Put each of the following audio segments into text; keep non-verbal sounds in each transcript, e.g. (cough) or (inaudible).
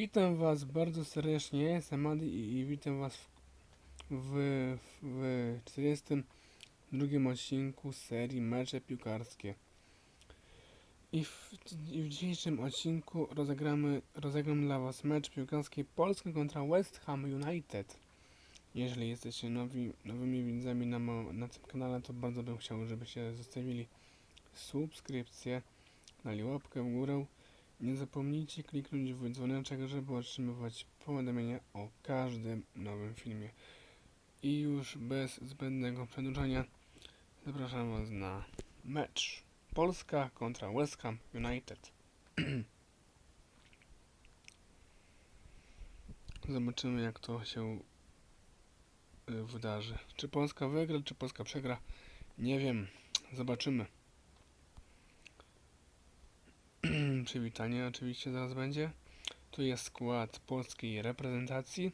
Witam Was bardzo serdecznie, jestem i, i witam Was w, w, w 42 odcinku serii Mecze Piłkarskie. I w, I w dzisiejszym odcinku rozegramy, rozegram dla Was mecz piłkarski Polska kontra West Ham United. Jeżeli jesteście nowi, nowymi widzami na, na tym kanale, to bardzo bym chciał, żebyście zostawili subskrypcję, dali łapkę w górę. Nie zapomnijcie kliknąć w dzwoneczek, żeby otrzymywać powiadomienia o każdym nowym filmie. I już bez zbędnego przedłużania zapraszam Was na mecz Polska kontra West Ham United. (clears throat) Zobaczymy jak to się y, wydarzy. Czy Polska wygra, czy Polska przegra? Nie wiem. Zobaczymy. Przywitanie oczywiście zaraz będzie. Tu jest skład polskiej reprezentacji.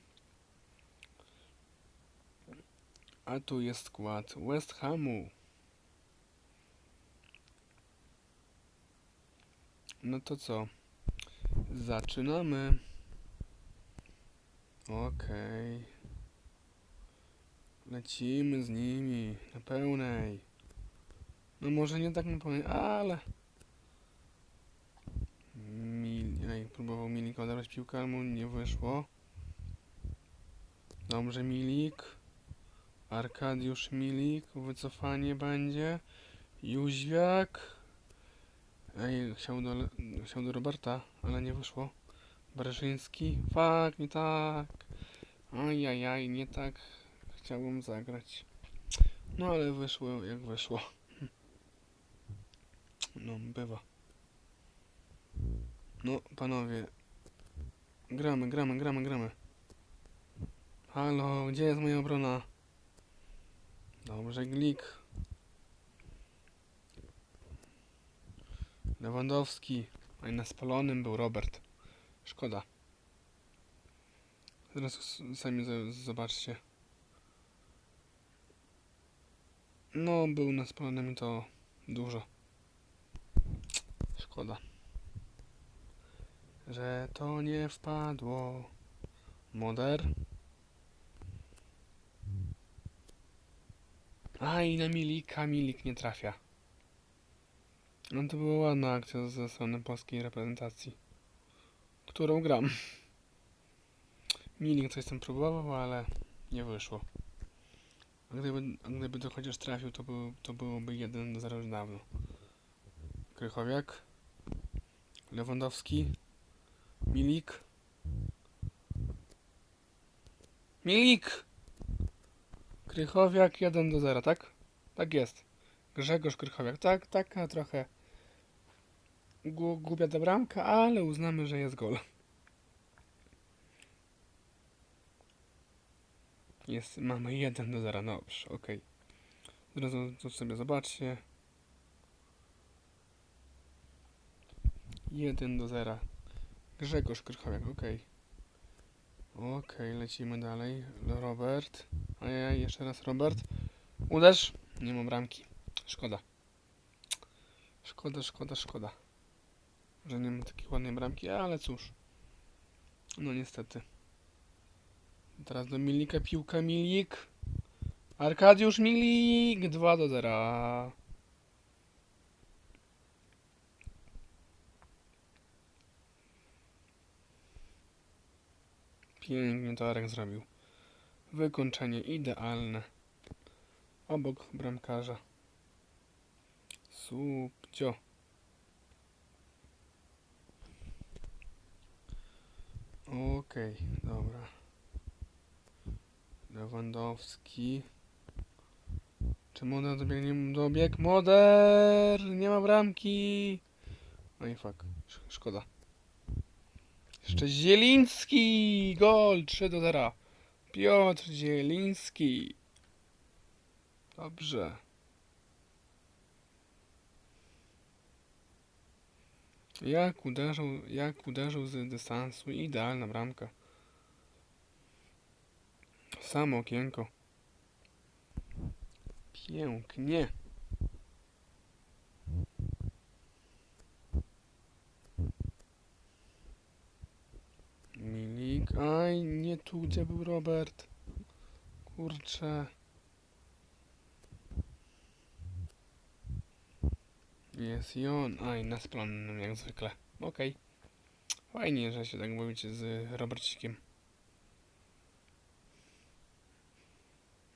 A tu jest skład West Hamu. No to co? Zaczynamy. Okej. Lecimy z nimi na pełnej. No może nie tak na pełnej, ale... Mil... Ej, próbował Milik odebrać piłkę, ale mu nie wyszło. Dobrze, Milik. Arkadiusz Milik. Wycofanie będzie. Jóźwiak. Ej, chciał do, chciał do Roberta, ale nie wyszło. Brzeżyński. Fak, nie tak. Ajajaj, nie tak chciałbym zagrać. No ale wyszło jak wyszło. (laughs) No, bywa. No, panowie. Gramy, gramy, gramy, gramy. Halo, gdzie jest moja obrona? Dobrze, Glik. Lewandowski. A na spalonym był Robert. Szkoda. Teraz sami zobaczcie. No, był na spalonym to dużo. Szkoda że to nie wpadło. Moder. A i na Milika Milik nie trafia. No to była ładna akcja ze strony polskiej reprezentacji, którą gram. Milik coś tam próbował, ale nie wyszło. A gdyby, a gdyby to chociaż trafił, to, był, to byłoby 1 do 0 już dawno. Krychowiak. Lewandowski. Milik. Milik! Krychowiak 1 do 0, tak? Tak jest. Grzegorz Krychowiak, tak, taka trochę głupia ta bramka, ale uznamy, że jest gol. Jest, mamy 1 do 0, dobrze, okej. Teraz to sobie zobaczcie. 1 do 0. Grzegorz Krychowiak, okej. Okej, lecimy dalej. Robert. Ajaj, jeszcze raz Robert. Uderz. Nie ma bramki. Szkoda. Szkoda, szkoda, szkoda. Że nie ma takiej ładnej bramki, ale cóż. No niestety. Teraz do Milika piłka Milik. Arkadiusz Milik 2 do 0. Pięknie to Arek zrobił. Wykończenie idealne. Obok bramkarza. Subcio. Okej, dobra. Lewandowski. Czy Moder dobiegnie do bieg? Moder! Nie ma bramki! No i fuck. Sz- Szkoda. Jeszcze Zieliński! Gol 3 do 0. Piotr Zieliński. Dobrze. Jak uderzył, jak uderzył z dystansu. Idealna bramka. Samo okienko. Pięknie. Tu gdzie był Robert? Kurczę. Jest i on. Aj, na splonym jak zwykle. Okej. Fajnie, że się tak bawicie z Robercikiem.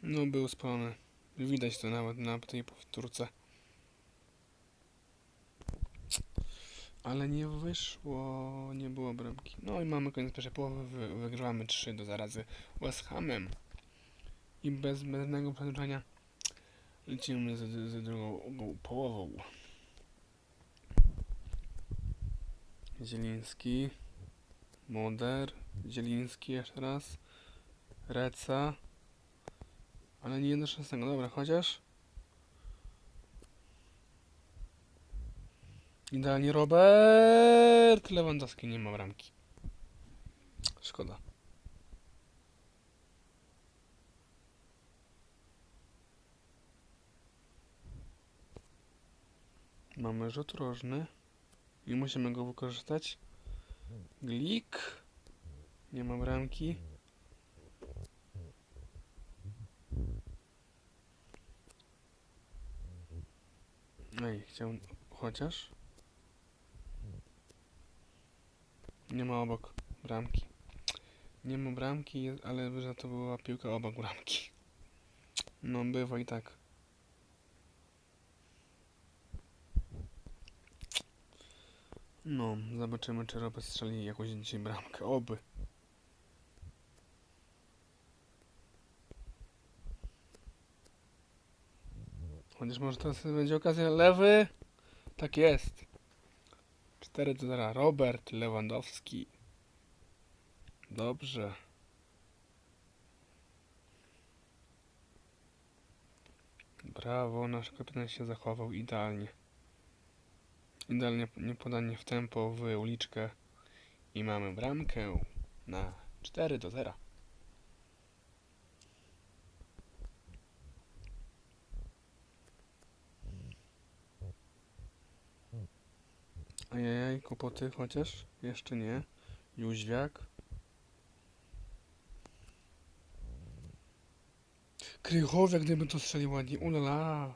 No, był spalony. Widać to nawet na tej powtórce. Ale nie wyszło, nie było bramki. No i mamy koniec pierwszej połowy, wy, wygrywamy 3 do zarazy West Hamem. I bez zbędnego przedłużania lecimy z, z drugą połową. Zieliński, Moder, Zieliński jeszcze raz, Reca, ale nie do 16, dobra, chociaż Idealnie Robert Lewandowski nie ma bramki. Szkoda. Mamy rzut rożny i musimy go wykorzystać. Glik. Nie ma bramki. Ej, chciałem chociaż. Nie ma obok bramki. Nie ma bramki, ale że to była piłka obok bramki. No bywa i tak. No, zobaczymy czy Robert strzeli jakąś dzisiaj bramkę. Oby. Chociaż może teraz będzie okazja. Lewy. Tak jest. 4 do 0. Robert Lewandowski. Dobrze. Brawo, nasz kapitan się zachował idealnie. Idealnie nie podanie w tempo w uliczkę. I mamy bramkę na 4 do 0. Ajajaj, kłopoty chociaż? Jeszcze nie. Jóźwiak. Krychowiak, gdyby to strzelił ładnie. Ulala.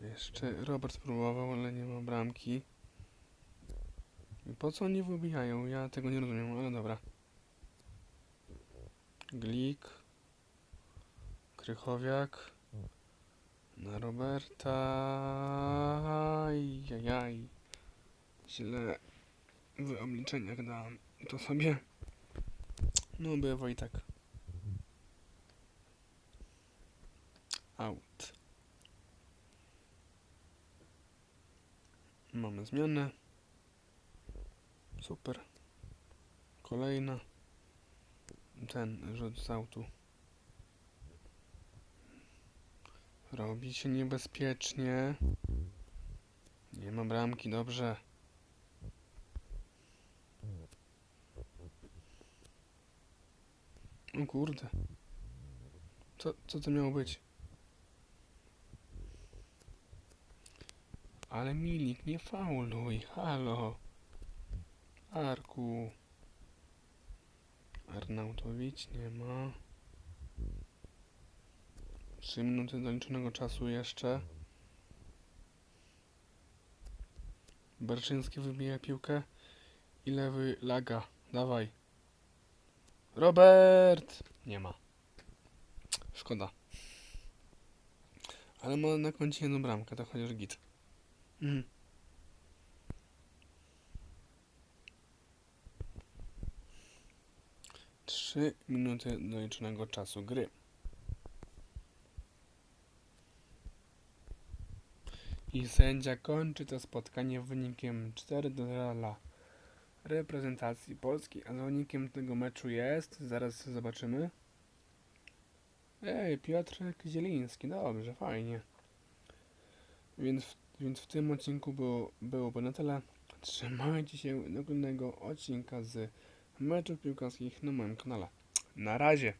Jeszcze Robert spróbował, ale nie ma bramki. I po co oni wybijają? Ja tego nie rozumiem, ale dobra. Glik. Krychowiak. Na Roberta. Ajajaj. Źle w obliczeniach dałem to sobie. No bywa i tak. Out. Mamy zmianę. Super. Kolejna. Ten rzut z autu. Robi się niebezpiecznie. Nie ma bramki, dobrze. O kurde. Co, co to miało być? Ale Milik, nie fauluj, halo. Arku. Arnautowicz nie ma. 3 minuty doliczonego czasu jeszcze. Barczyński wybija piłkę i lewy laga. Dawaj. Robert! Nie ma. Szkoda. Ale ma na koncie jedną bramkę, to chociaż git. Mhm. Trzy minuty doliczonego czasu gry. I sędzia kończy to spotkanie wynikiem 4 do 0 dla reprezentacji Polski, a zawodnikiem tego meczu jest, zaraz zobaczymy. Ej, Piotrek Zieliński, dobrze, fajnie. Więc, w- więc w tym odcinku było, byłoby na tyle. Trzymajcie się następnego odcinka z meczów piłkarskich na moim kanale. Na razie!